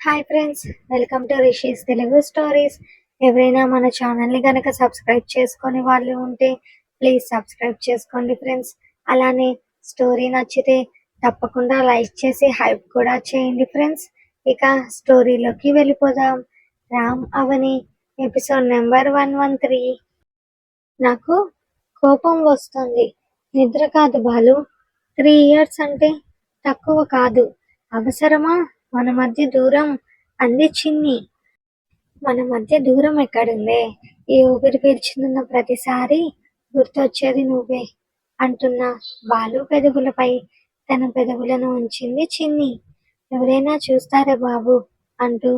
Hi friends welcome to Rishi's Telugu stories ఎవరైనా మన ఛానల్ని కనుక సబ్స్క్రైబ్ చేసుకొని వాళ్ళు ఉంటే ప్లీజ్ సబ్స్క్రైబ్ చేసుకోండి ఫ్రెండ్స్ అలానే స్టోరీ నచ్చితే తప్పకుండా లైక్ చేసి హైప్ కూడా చేయండి ఫ్రెండ్స్ ఇక స్టోరీలోకి వెళ్ళిపోదాం. Ram Avani episode number one one three నాకు కోపం వస్తుంది. నిద్ర కాదు బాలు. త్రీ ఇయర్స్ అంటే తక్కువ కాదు. అవసరమా? మన మధ్య దూరం అంది చిన్ని మన మధ్య దూరం ఎక్కడుందే? ఈ ఊపిరి పీల్చుతున్న ప్రతిసారి గుర్తొచ్చేది నువ్వే అంటున్న బాలు పెదవులపై తన పెదవులను ఉంచింది చిన్ని. ఎవరైనా చూస్తారా బాబు? అంటూ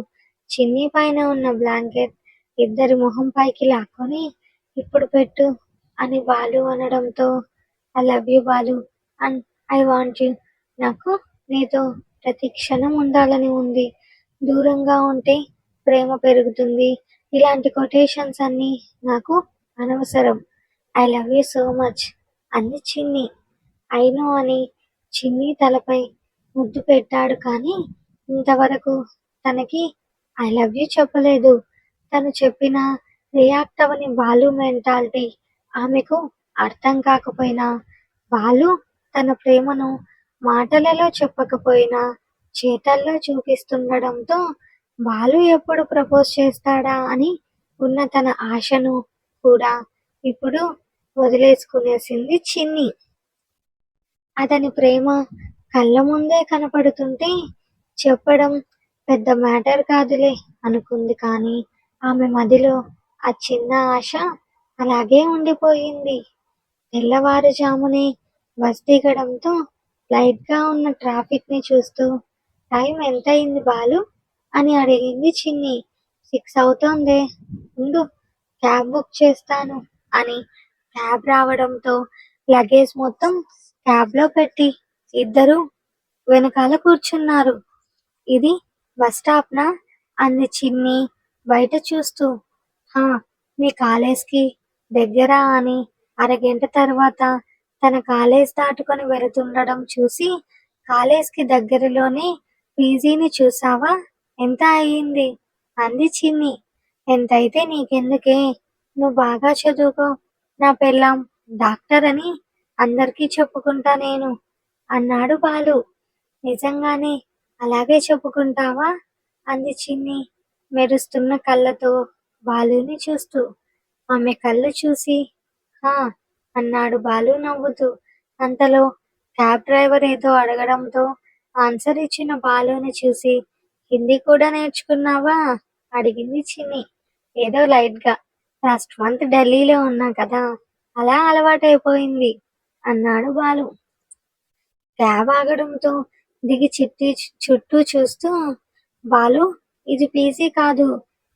చిన్ని పైన ఉన్న బ్లాంకెట్ ఇద్దరి మొహం పైకి లాక్కొని ఇప్పుడు పెట్టు అని బాలు అనడంతో I love you Balu and I want you. నాకు నీతో ప్రతి క్షణం ఉండాలని ఉంది. దూరంగా ఉంటే ప్రేమ పెరుగుతుంది. ఇలాంటి కొటేషన్స్ అన్ని నాకు అనవసరం. I love you so much అంది చిన్ని. అయినో అని చిన్ని తలపై ముద్దు పెట్టాడు కానీ ఇంతవరకు తనకి ఐ లవ్ యూ చెప్పలేదు. తను చెప్పిన రియాక్ట్ అవని బాలు మెంటాలిటీ ఆమెకు అర్థం కాకపోయినా బాలు తన ప్రేమను మాటలలో చెప్పకపోయినా చేతల్లో చూపిస్తుండడంతో బాలు ఎప్పుడు ప్రపోజ్ చేస్తాడా అని ఉన్న తన ఆశను కూడా ఇప్పుడు వదిలేసుకునేసింది చిన్ని. అతని ప్రేమ కళ్ళ ముందే కనపడుతుంటే చెప్పడం పెద్ద మ్యాటర్ కాదులే అనుకుంది కానీ ఆమె మదిలో ఆ చిన్న ఆశ అలాగే ఉండిపోయింది. తెల్లవారుజామునే బస్ దిగడంతో లైట్గా ఉన్న ట్రాఫిక్ని చూస్తూ టైం ఎంత అయింది బాలు? అని అడిగింది చిన్ని. సిక్స్ అవుతోందే. ఉండు క్యాబ్ బుక్ చేస్తాను అని క్యాబ్ రావడంతో లగేజ్ మొత్తం క్యాబ్లో పెట్టి ఇద్దరు వెనకాల కూర్చున్నారు. ఇది బస్ స్టాప్ నా అంది చిన్ని బయట చూస్తూ. హా మీ కాలేజ్కి దగ్గర అని అరగంట తర్వాత తన కాలేజ్ దాటుకొని వెళుతుండడం చూసి కాలేజ్కి దగ్గరలోనే పీజీని చూసావా? ఎంత అయ్యింది అంది చిన్ని. ఎంతైతే నీకెందుకే? నువ్వు బాగా చదువుకో. నా పెళ్ళాం డాక్టర్ అని అందరికీ చెప్పుకుంటా నేను. అన్నాడు బాలు. నిజంగానే అలాగే చెప్పుకుంటావా? అంది చిన్ని మెరుస్తున్న కళ్ళతో బాలుని చూస్తూ. ఆమె కళ్ళు చూసి హా అన్నాడు బాలు నవ్వుతూ. అంతలో క్యాబ్ డ్రైవర్ ఏదో అడగడంతో ఆన్సర్ ఇచ్చిన బాలుని చూసి హిందీ కూడా నేర్చుకున్నావా? అడిగింది చిన్ని. ఏదో లైట్గా లాస్ట్ మంత్ ఢిల్లీలో ఉన్నా కదా అలా అలవాటైపోయింది అన్నాడు బాలు. క్యాబ్ ఆగడంతో దిగి చిట్టి చుట్టూ చూస్తూ బాలు ఇది పీజీ కాదు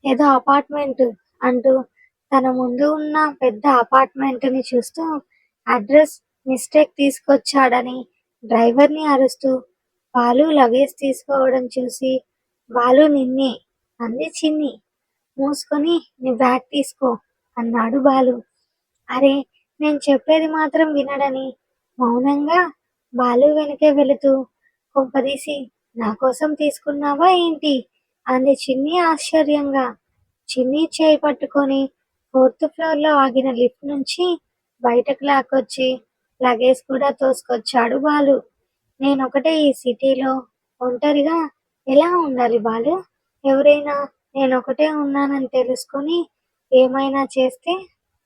ఏదో అపార్ట్మెంట్ అంటూ తన ముందు ఉన్న పెద్ద అపార్ట్మెంట్ని చూస్తూ అడ్రస్ మిస్టేక్ తీసుకొచ్చాడని డ్రైవర్ని అరుస్తూ బాలు లగేజ్ తీసుకోవడం చూసి బాలు నిన్నే అంది చిన్ని. మూసుకొని నీ బ్యాగ్ తీసుకో అన్నాడు బాలు. అరే నేను చెప్పేది మాత్రం వినడని మౌనంగా బాలు వెనకే వెళుతూ కొంపదీసి నా కోసం తీసుకున్నావా ఏంటి? అంది చిన్ని ఆశ్చర్యంగా. చిన్ని చేయి పట్టుకొని ఫోర్త్ ఫ్లోర్లో ఆగిన లిఫ్ట్ నుంచి బయటకు లాక్కొచ్చి లగేజ్ కూడా తోసుకొచ్చాడు బాలు. నేనొకటే ఈ సిటీలో ఒంటరిగా ఎలా ఉండాలి బాలు? ఎవరైనా నేనొకటే ఉన్నానని తెలుసుకొని ఏమైనా చేస్తే?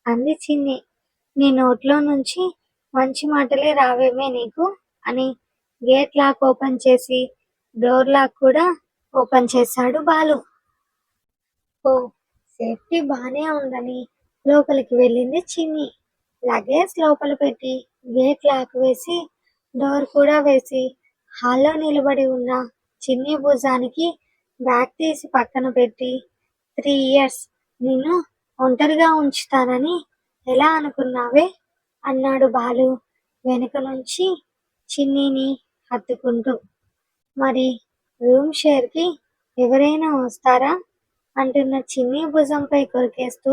అంది చిన్ని. నీ నోట్లో నుంచి మంచి మాటలే రావేమే నీకు? అని గేట్ లాక్ ఓపెన్ చేసి డోర్ లాక్ కూడా ఓపెన్ చేశాడు బాలు. ఓ సేఫ్టీ బానే ఉందని లోపలికి వెళ్ళింది చిన్ని. లగేజ్ లోపల పెట్టి గేట్ లాక్ వేసి డోర్ కూడా వేసి హాల్లో నిలబడి ఉన్న చిన్ని భుజానికి బ్యాగ్ తీసి పక్కన పెట్టి త్రీ ఇయర్స్ నిన్ను ఒంటరిగా ఉంచుతానని ఎలా అనుకున్నావే? అన్నాడు బాలు వెనుక నుంచి చిన్నీని హత్తుకుంటూ. మరి రూమ్ షేర్కి ఎవరైనా వస్తారా? అంటున్న చిన్ని భుజంపై కొరికేస్తూ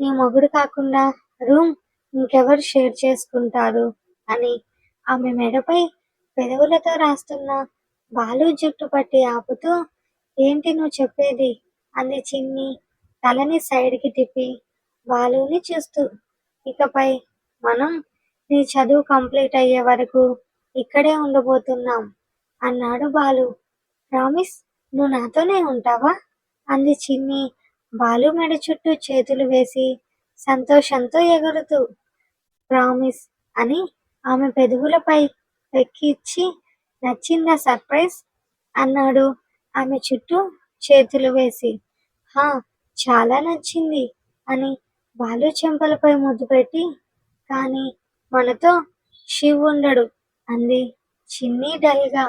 నీ మొగుడు కాకుండా రూమ్ ఇంకెవరు షేర్ చేసుకుంటారు? అని ఆమె మెడపై పెదవులతో రాస్తున్న బాలు జుట్టు పట్టి ఆపుతూ ఏంటి నువ్వు చెప్పేది? అంది చిన్ని తలని సైడ్కి తిప్పి బాలుని చూస్తూ ఇకపై మనం నీ చదువు కంప్లీట్ అయ్యే వరకు ఇక్కడే ఉండబోతున్నాం అన్నాడు బాలు. ప్రామిస్ నువ్వు నాతోనే ఉంటావా? అంది చిన్ని. బాలు మెడ చుట్టూ చేతులు వేసి సంతోషంతో ఎగురుతూ ప్రామిస్ అని ఆమె పెదవులపై ఎక్కిచ్చి నచ్చిందా సర్ప్రైజ్? అన్నాడు ఆమె చుట్టూ చేతులు వేసి. హా చాలా నచ్చింది అని బాలు చెంపలపై ముద్దు పెట్టి కానీ మనతో శివ్ ఉండడు అంది చిన్ని డల్గా.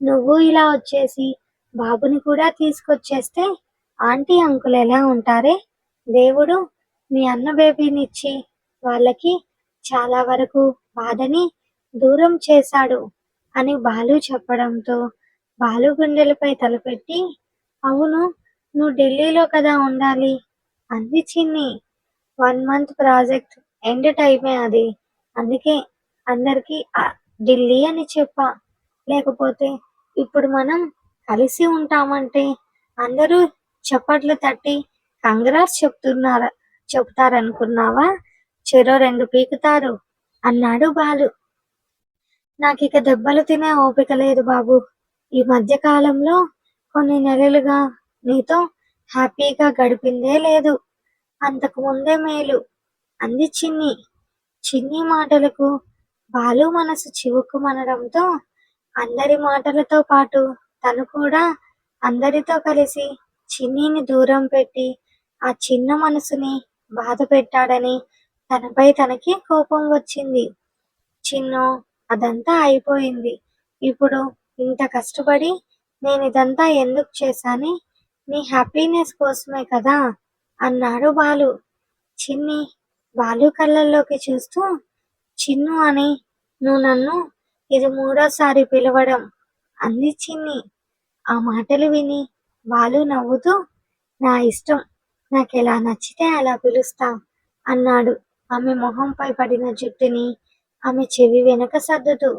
నువ్వు ఇలా వచ్చేసి బాబుని కూడా తీసుకొచ్చేస్తే ఆంటీ అంకుల్ ఎలా ఉంటారే? దేవుడు మీ అన్న బేబీని ఇచ్చి వాళ్ళకి చాలా వరకు బాధని దూరం చేశాడు అని బాలు చెప్పడంతో బాలు గుండెలపై తలపెట్టి అవును నువ్వు ఢిల్లీలో కదా ఉండాలి అంది చిన్ని. వన్ మంత్ ప్రాజెక్ట్ ఎండ్ టైమే అది. అందుకే అందరికీ ఢిల్లీ అని చెప్పా. లేకపోతే ఇప్పుడు మనం కలిసి ఉంటామంటే అందరూ చప్పట్లు తట్టి కంగ్రాట్స్ చెప్తున్నారా చెప్తారనుకున్నావా? చెరో రెండు పీకుతారు అన్నాడు బాలు. నాకిక దెబ్బలు తినే ఓపిక లేదు బాబు. ఈ మధ్య కాలంలో కొన్ని నెలలుగా నీతో హ్యాపీగా గడిపిందే లేదు. అంతకు ముందే మేలు అంది చిన్ని. చిన్ని మాటలకు బాలు మనసు చివుక్కుమనడంతో అందరి మాటలతో పాటు తను కూడా అందరితో కలిసి చిన్నిని దూరం పెట్టి ఆ చిన్న మనసుని బాధ పెట్టాడని తనపై తనకి కోపం వచ్చింది. చిన్ను అదంతా అయిపోయింది. ఇప్పుడు ఇంత కష్టపడి నేను ఇదంతా ఎందుకు చేశాని? నీ హ్యాపీనెస్ కోసమే కదా? అన్నాడు బాలు. చిన్ని బాలు కళ్ళల్లోకి చూస్తూ చిన్ను అని నువ్వు నన్ను ఇది మూడోసారి పిలవడం అంది చిన్ని. ఆ మాటలు విని వాళ్ళు నవ్వుతూ నా ఇష్టం నాకు ఎలా నచ్చితే అలా పిలుస్తా అన్నాడు. ఆమె మొహంపై పడిన జుట్టుని ఆమె చెవి వెనక సర్దుతూ.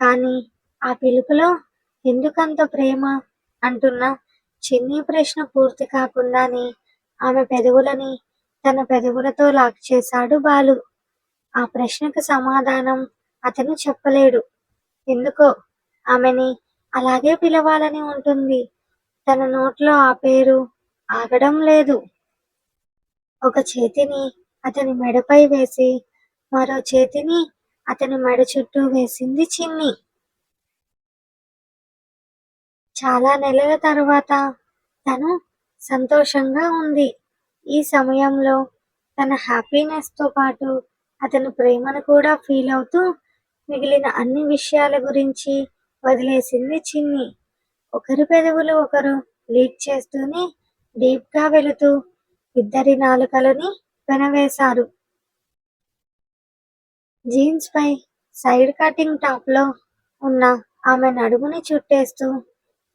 కానీ ఆ పిలుపులో ఎందుకంత ప్రేమ అంటున్న చిన్ని ప్రశ్న పూర్తి కాకుండానే ఆమె పెదవులని తన పెదవులతో లాక్ చేశాడు బాలు. ఆ ప్రశ్నకు సమాధానం అతను చెప్పలేడు. ఎందుకో ఆమెని అలాగే పిలవాలని ఉంటుంది. తన నోట్లో ఆ పేరు ఆగడం లేదు. ఒక చేతిని అతని మెడపై వేసి మరో చేతిని అతని మెడ చుట్టూ వేసింది చిన్ని. చాలా నెలల తర్వాత తను సంతోషంగా ఉంది. ఈ సమయంలో తన హ్యాపీనెస్తో పాటు అతని ప్రేమను కూడా ఫీల్ అవుతూ మిగిలిన అన్ని విషయాల గురించి వదిలేసింది చిన్ని. ఒకరి పెదవులు ఒకరు లీక్ చేస్తూనే డీప్గా వెళుతూ ఇద్దరి నాలుకలని పెనవేశారు. జీన్స్ పై సైడ్ కటింగ్ టాప్లో ఉన్న ఆమె నడుముని చుట్టేస్తూ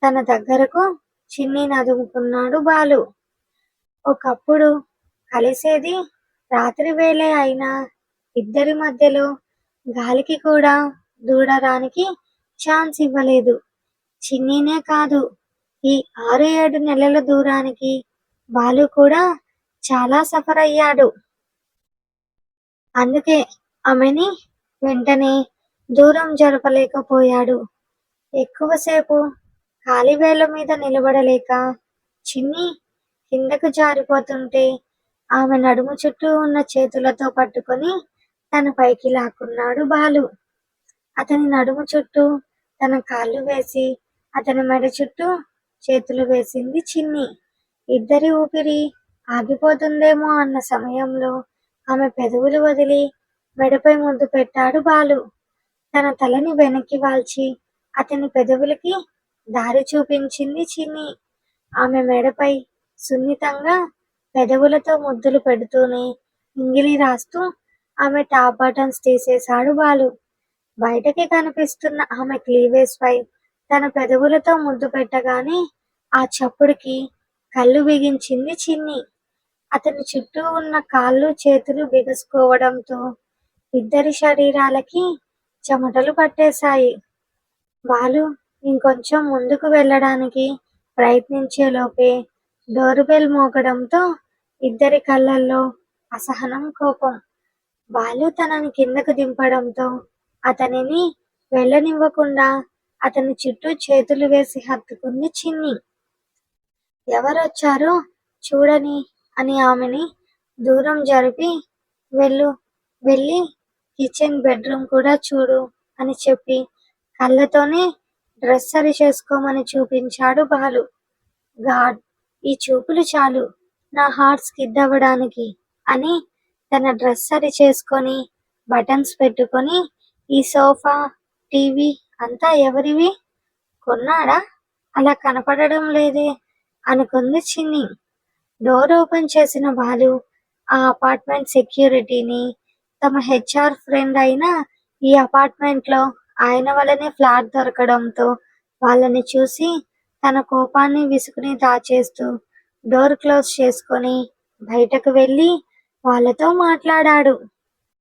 తన దగ్గరకు చిన్ని నదుముకున్నాడు బాలు. ఒకప్పుడు కలిసేది రాత్రి వేళే అయినా ఇద్దరి మధ్యలో గాలికి కూడా దూడరానికి ఛాన్స్ ఇవ్వలేదు. చిన్నీనే కాదు ఈ ఆరు ఏడు నెలల దూరానికి బాలు కూడా చాలా సఫర్ అయ్యాడు. అందుకే ఆమెని వెంటనే దూరం జరపలేకపోయాడు. ఎక్కువసేపు ఖాళీ మీద నిలబడలేక చిన్ని కిందకు జారిపోతుంటే ఆమె నడుము చుట్టూ ఉన్న చేతులతో పట్టుకొని తన పైకి లాక్కున్నాడు బాలు. అతని నడుము చుట్టూ తన కాళ్ళు వేసి అతని మెడ చుట్టూ చేతులు వేసింది చిన్ని. ఇద్దరి ఊపిరి ఆగిపోతుందేమో అన్న సమయంలో ఆమె పెదవులు వదిలి మెడపై ముద్దు పెట్టాడు బాలు. తన తలని వెనక్కి వాల్చి అతని పెదవులకి దారి చూపించింది చిన్ని. ఆమె మెడపై సున్నితంగా పెదవులతో ముద్దులు పెడుతూనే ఇంగిలి రాస్తూ ఆమె టాప్ బటన్స్ తీసేశాడు బాలు. బయటకి కనిపిస్తున్న ఆమె క్లీవేజ్ పై తన పెదవులతో ముద్దు పెట్టగానే ఆ చప్పుడుకి కళ్ళు బిగించింది చిన్ని. అతని చుట్టూ ఉన్న కాళ్ళు చేతులు బిగుసుకోవడంతో ఇద్దరి శరీరాలకి చెమటలు పట్టేశాయి. వాళ్ళు ఇంకొంచెం ముందుకు వెళ్ళడానికి ప్రయత్నించే లోపే డోర్ బెల్ మోగడంతో ఇద్దరి కళ్ళల్లో అసహనం కోపం. బాలు తనని కిందకు దింపడంతో అతనిని వెళ్ళనివ్వకుండా అతని చుట్టూ చేతులు వేసి హత్తుకుంది చిన్ని. ఎవరొచ్చారో చూడని అని ఆమెని దూరం జరిపి వెళ్ళు వెళ్ళి కిచెన్ బెడ్రూమ్ కూడా చూడు అని చెప్పి కళ్ళతోనే డ్రెస్ సరి చేసుకోమని చూపించాడు బాలు. గాడ్ ఈ చూపులు చాలు నా హార్ట్ స్కిడ్ అవ్వడానికి అని తన డ్రెస్ సరి చేసుకొని బటన్స్ పెట్టుకొని ఈ సోఫా టీవీ అంతా ఎవరివి? కొన్నాడా అలా కనపడడం లేదే అనుకుంది చిన్ని. డోర్ ఓపెన్ చేసిన బాలు ఆ అపార్ట్మెంట్ సెక్యూరిటీని తమ హెచ్ఆర్ ఫ్రెండ్ అయిన ఈ అపార్ట్మెంట్లో ఆయన వల్లనే ఫ్లాట్ దొరకడంతో వాళ్ళని చూసి తన కోపాన్ని విసుగుని దాచేస్తూ డోర్ క్లోజ్ చేసుకొని బయటకు వెళ్ళి వాళ్ళతో మాట్లాడాడు.